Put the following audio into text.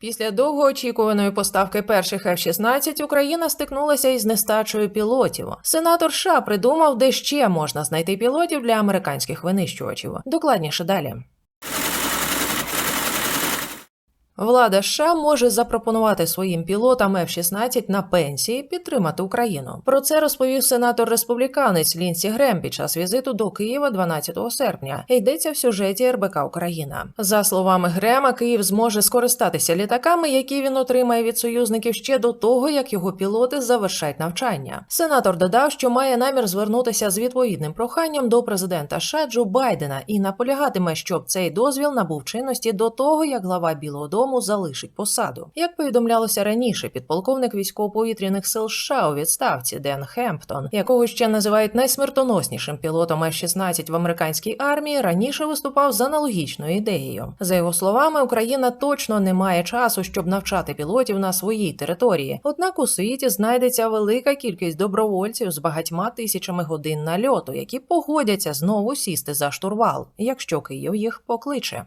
Після довгоочікуваної поставки перших F-16 Україна стикнулася із нестачею пілотів. Сенатор США придумав, де ще можна знайти пілотів для американських винищувачів. Докладніше далі. Влада США може запропонувати своїм пілотам F-16 на пенсії підтримати Україну. Про це розповів сенатор республіканець Лінсі Грем під час візиту до Києва 12 серпня. Йдеться в сюжеті РБК Україна. За словами Грема, Київ зможе скористатися літаками, які він отримає від союзників ще до того, як його пілоти завершать навчання. Сенатор додав, що має намір звернутися з відповідним проханням до президента США Джо Байдена і наполягатиме, щоб цей дозвіл набув чинності до того, як глава Білого Дому залишить посаду. Як повідомлялося раніше, підполковник військово-повітряних сил США у відставці Ден Хемптон, якого ще називають найсмертоноснішим пілотом F-16 в американській армії, раніше виступав з аналогічною ідеєю. За його словами, Україна точно не має часу, щоб навчати пілотів на своїй території. Однак у світі знайдеться велика кількість добровольців з багатьма тисячами годин нальоту, які погодяться знову сісти за штурвал, якщо Київ їх покличе.